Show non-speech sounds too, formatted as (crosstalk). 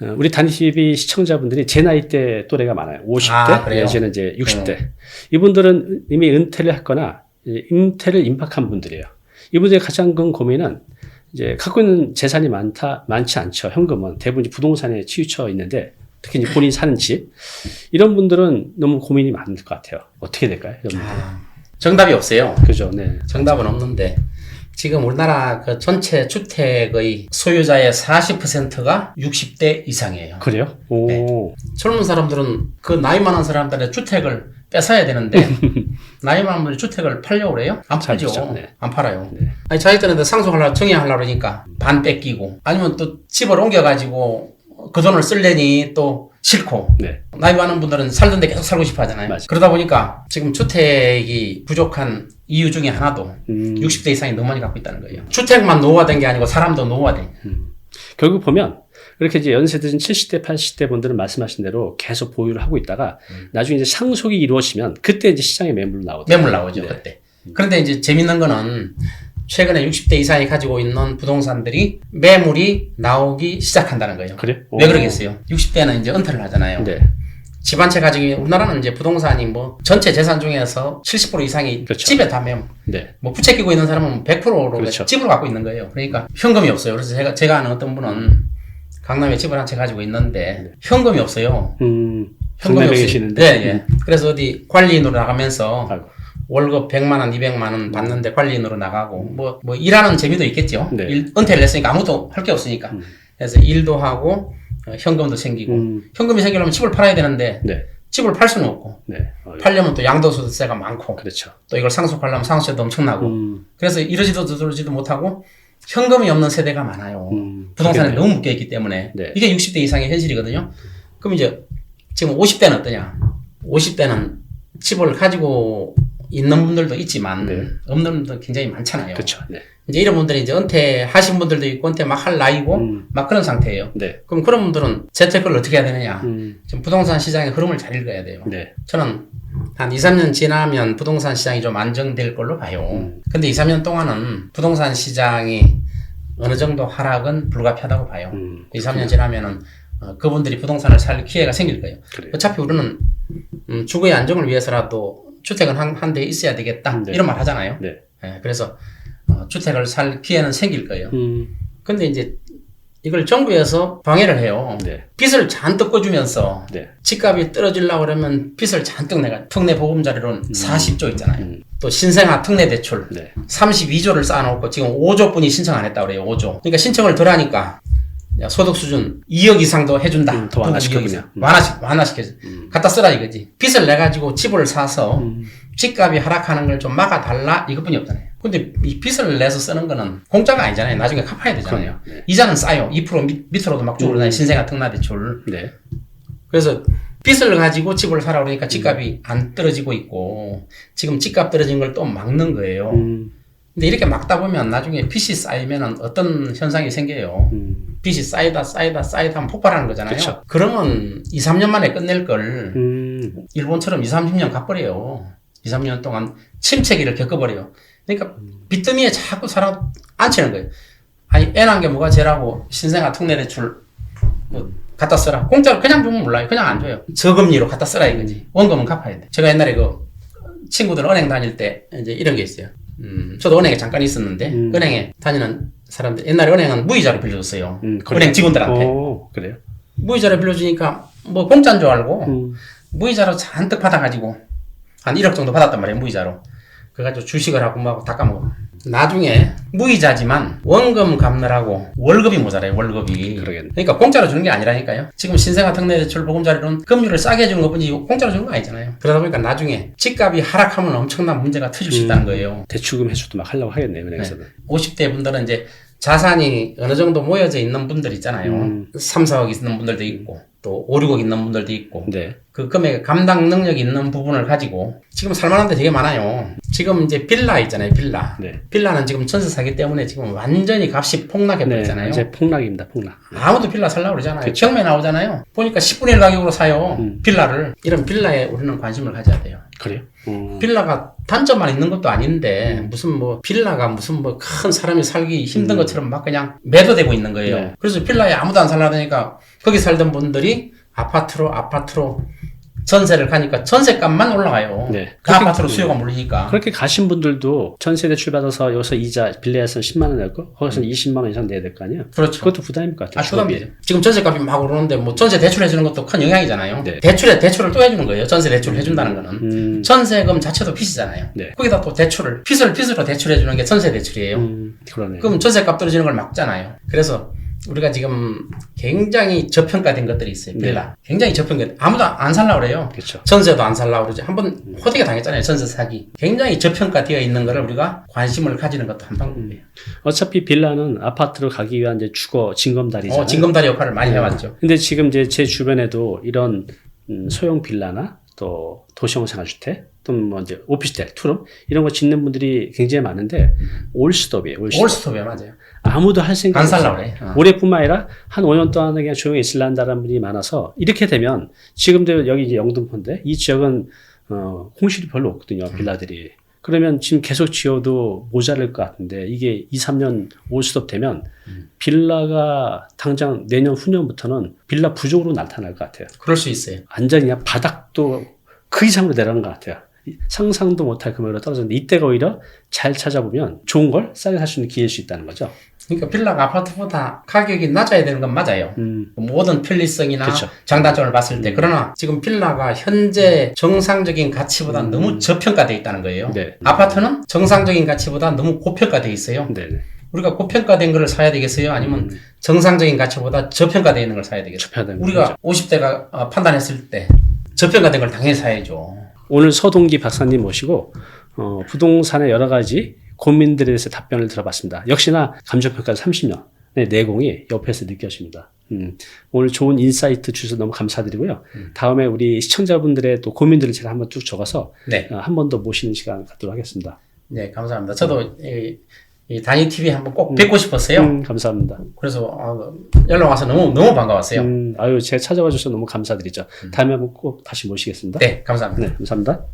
어, 우리 단TV 시청자분들이 제 나이 대 또래가 많아요. 50대 아? 내지는 이제 60대. 이분들은 이미 은퇴를 했거나 이제 은퇴를 임박한 분들이에요. 이분들의 가장 큰 고민은 이제 갖고 있는 재산이 많다 많지 않죠. 현금은 대부분 부동산에 치우쳐 있는데 특히 이제 본인이 사는 집 이런 분들은 너무 고민이 많을 것 같아요. 어떻게 될까요? 이런 분들. 아, 정답이 없어요. 그죠? 네. 정답은 없는데 지금 우리나라 그 전체 주택의 소유자의 40%가 60대 이상이에요. 그래요? 오. 네. 젊은 사람들은 그 나이 많은 사람들의 주택을 뺏어야 되는데 (laughs) 나이 많은 분이 주택을 팔려고 그래요? 안잘 팔죠. 네. 안 팔아요. 아니 자기들한테 상속하려고 정의하려고 그러니까 반 뺏기고 아니면 또 집을 옮겨가지고 그 돈을 쓸려니 또 싫고 네. 나이 많은 분들은 살던 데 계속 살고 싶어 하잖아요. 맞아요. 그러다 보니까 지금 주택이 부족한 이유 중에 하나도 음. 60대 이상이 너무 많이 갖고 있다는 거예요. 주택만 노후화된 게 아니고 사람도 노후화된. 결국 보면 그렇게 이제 연세 드신 70대, 80대 분들은 말씀하신 대로 계속 보유를 하고 있다가 나중에 이제 상속이 이루어지면 그때 이제 시장에 매물로 나오죠. 매물 나오죠, 네. 그때. 그런데 이제 재밌는 거는 최근에 60대 이상이 가지고 있는 부동산들이 매물이 나오기 시작한다는 거예요. 그래요? 왜 오. 그러겠어요? 60대는 이제 은퇴를 하잖아요. 네. 집 한 채 가지고 우리나라는 이제 부동산이 뭐 전체 재산 중에서 70% 이상이 그렇죠. 집에 다 매물. 네. 뭐 부채 끼고 있는 사람은 100%로 그렇죠. 집을 갖고 있는 거예요. 그러니까 현금이 없어요. 그래서 제가 제가 아는 어떤 분은 강남에 집을 한 채 가지고 있는데 현금이 없어요. 음. 현금이. 계시는데. 네, 예. 그래서 어디 관리인으로 나가면서 아이고. 월급 100만 원, 200만 원 받는데 관리인으로 나가고 뭐뭐 일하는 재미도 있겠죠. 네. 일, 은퇴를 했으니까 아무도 할 게 없으니까. 음. 그래서 일도 하고 어, 현금도 생기고 음. 현금이 생기려면 집을 팔아야 되는데 네. 집을 팔 수는 없고 네. 어, 팔려면 또 양도소득세가 많고 그렇죠. 또 이걸 상속하려면 상속세도 엄청나고 음. 그래서 이러지도 저러지도 못하고 현금이 없는 세대가 많아요. 음. 부동산에. 너무 묶여 있기 때문에 네. 이게 60대 이상의 현실이거든요. 그럼 이제 지금 50대는 어떠냐? 50대는 집을 가지고 있는 분들도 있지만 네. 없는 분들도 굉장히 많잖아요. 그렇죠. 네. 이제 이런 분들이 이제 은퇴하신 분들도 있고 은퇴 막 할 나이고 음. 막 그런 상태예요. 네. 그럼 그런 분들은 재테크를 어떻게 해야 되느냐? 음. 지금 부동산 시장의 흐름을 잘 읽어야 돼요. 네. 저는 한 2, 3년 지나면 부동산 시장이 좀 안정될 걸로 봐요. 음. 근데 2, 3년 동안은 부동산 시장이 어느 정도 하락은 불가피하다고 봐요. 음. 2, 3년 지나면은 어, 그분들이 부동산을 살 기회가 생길 거예요. 그래요. 어차피 우리는 음, 주거의 안정을 위해서라도 주택은 한, 한 대 있어야 되겠다. 네. 이런 말 하잖아요. 네. 예, 그래서 어, 주택을 살 기회는 생길 거예요. 음. 근데 이제 이걸 정부에서 방해를 해요. 네. 빚을 잔뜩 꿔주면서 네. 집값이 떨어지려고 그러면 빚을 잔뜩 내가 특례 보금자리로는 40조 있잖아요. 음. 또 신생아 특례 대출 네. 32조를 쌓아놓고 지금 5조 분이 신청 안 했다고 그래요. 5조. 그러니까 신청을 덜 하니까 야, 소득 수준 2억 이상도 해준다. 음, 더 완화시켰군요. 2억 이상. 음. 완화시, 완화시켜줘. 음. 갖다 쓰라 이거지. 빚을 내가지고 집을 사서 음. 집값이 하락하는 걸 좀 막아달라 이것뿐이 없잖아요. 근데 이 빚을 내서 쓰는 거는 공짜가 아니잖아요. 나중에 갚아야 되잖아요. 네. 이자는 싸요. 2% 밑, 밑으로도 막 주고 그러잖아요. 신생아 특례 대출. 네. 그래서 빚을 가지고 집을 사라 그러니까 집값이 안 떨어지고 있고 지금 집값 떨어진 걸 또 막는 거예요. 음. 근데 이렇게 막다 보면 나중에 빚이 쌓이면 어떤 현상이 생겨요. 음. 빚이 쌓이다 쌓이다 쌓이다 하면 폭발하는 거잖아요. 그쵸. 그러면 2, 3년 만에 끝낼 걸 음. 일본처럼 2, 30년 가버려요. 2, 3년 동안 침체기를 겪어버려요. 그러니까 빚더미에 자꾸 사람 앉히는 거예요. 아니 애난 게 뭐가 죄라고 신생아 특례 대출 뭐 갖다 써라. 공짜로 그냥 주면 몰라요. 그냥 안 줘요. 저금리로 갖다 써라 이거지. 원금은 갚아야 돼. 제가 옛날에 그 친구들 은행 다닐 때 이제 이런 게 있어요. 음, 저도 은행에 잠깐 있었는데 음. 은행에 다니는 사람들 옛날에 은행은 무이자로 빌려줬어요. 음. 그래요? 은행 직원들한테 오, 그래요? 무이자로 빌려주니까 뭐 공짜인 줄 알고 음. 무이자로 잔뜩 받아가지고 한 1억 정도 받았단 말이에요 무이자로 그래가지고 주식을 하고 뭐하고 다 까먹어 나중에 무이자지만 원금 갚느라고 월급이 모자라요 월급이 그러겠네. 그러니까 공짜로 주는 게 아니라니까요 지금 신생아 특례 대출 보금자리로는 금리를 싸게 해주는 것뿐이지 공짜로 주는 거 아니잖아요 그러다 보니까 나중에 집값이 하락하면 엄청난 문제가 터질 수 있다는 거예요 대출금 해주도 막 하려고 하겠네요, 은행에서는. 50대 분들은 이제 자산이 어느 정도 모여져 있는 분들 있잖아요 음. 3, 4억 있는 분들도 있고 또 5, 6억 있는 분들도 있고 네. 그 금액 감당 능력이 있는 부분을 가지고 지금 살만한 데 되게 많아요. 지금 이제 빌라 있잖아요, 빌라. 네. 빌라는 지금 전세 사기 때문에 지금 완전히 값이 폭락해 네, 버렸잖아요. 이제 폭락입니다. 폭락. 아무도 빌라 살라고 그러잖아요. 그쵸. 경매 나오잖아요. 보니까 10분의 1 가격으로 사요. 음. 빌라를. 이런 빌라에 우리는 관심을 가져야 돼요. 그래요? 음. 빌라가 단점만 있는 것도 아닌데 무슨 뭐 빌라가 무슨 뭐 큰 사람이 살기 힘든 것처럼 막 그냥 매도되고 있는 거예요. 음. 네. 그래서 빌라에 아무도 안 살라니까 거기 살던 분들이 아파트로 아파트로 전세를 가니까 전세값만 올라가요. 네. 그 아파트로 수요가 몰리니까. 그렇게 가신 분들도 전세 대출 받아서 여기서 이자 빌려서 10만 원 내고 거기서 20만 원 이상 내야 될 거 아니에요? 그렇죠. 그것도 부담일 것 같아요. 아, 부담되죠. 지금 전세값이 막 오르는데 뭐 전세 대출해 주는 것도 큰 영향이잖아요. 네. 대출에 대출을 또 해주는 거예요. 전세 대출을 해준다는 거는. 음, 전세금 자체도 빚이잖아요. 네. 거기다 또 대출을, 빚을 빚으로 대출해 주는 게 전세 대출이에요. 음, 그러네요. 그럼 전세값 떨어지는 걸 막잖아요. 그래서 우리가 지금 굉장히 저평가된 것들이 있어요. 빌라. 굉장히 저평가. 아무도 안 살라 그래요. 그렇죠. 전세도 안 살라 그러지. 한번 호되게 당했잖아요. 전세 사기. 굉장히 저평가되어 있는 거를 우리가 관심을 가지는 것도 한 방법이에요. 어차피 빌라는 아파트로 가기 위한 이제 주거 징검다리잖아요. 어, 징검다리 역할을 많이 해왔죠. 근데 지금 이제 제 주변에도 이런 음, 소형 빌라나 또 도시형 생활주택 또뭐 이제 오피스텔, 투룸 이런 거 짓는 분들이 굉장히 많은데 올스톱이에요. 올스톱. 올스톱에 맞아요. 아무도 할 생각이 안 살라. 그래. 어. 올해뿐만 아니라 한 5년 동안은 그냥 조용히 있을란다는 분이 많아서 이렇게 되면 지금도 여기 이제 영등포인데 이 지역은 어, 공실이 별로 없거든요. 빌라들이. 그러면 지금 계속 지어도 모자랄 것 같은데 이게 2, 3년 올스톱 되면 빌라가 당장 내년 후년부터는 빌라 부족으로 나타날 것 같아요. 그럴 수 있어요. 완전히 그냥 바닥도 그 이상으로 내려가는 것 같아요. 이- 상상도 못할 금액으로 떨어졌는데 이때가 오히려 잘 찾아보면 좋은 걸 싸게 살 수 있는 기회일 수 있다는 거죠. 그러니까 빌라가 아파트보다 가격이 낮아야 되는 건 맞아요. 음, 모든 편리성이나 그쵸. 장단점을 봤을 때 그러나 지금 빌라가 현재 정상적인 가치보다 음. 너무 저평가되어 있다는 거예요. 네. 아파트는 정상적인 가치보다 너무 고평가되어 있어요. 네네. 우리가 고평가된 거를 사야 되겠어요? 아니면 음. 정상적인 가치보다 저평가되어 있는 걸 사야 되겠어요? 우리가 50대가 어, 판단했을 때 저평가된 걸 당연히 사야죠. 오늘 서동기 박사님 모시고 어, 부동산의 여러 가지 고민들에 대해서 답변을 들어봤습니다. 역시나 감정평가 30년 의 내공이 옆에서 느껴집니다. 음, 오늘 좋은 인사이트 주셔서 너무 감사드리고요. 다음에 우리 시청자분들의 또 고민들을 제가 한번 쭉 적어서 네. 어, 한번 더 모시는 시간 갖도록 하겠습니다. 네, 감사합니다. 저도 이, 이 단위 TV 한번 꼭 뵙고 싶었어요. 음, 감사합니다. 그래서 어, 연락 와서 너무 너무 반가웠어요. 음, 아유, 제가 찾아와 주셔서 너무 감사드리죠. 다음에 한번 꼭 다시 모시겠습니다. 네, 감사합니다. 네, 감사합니다.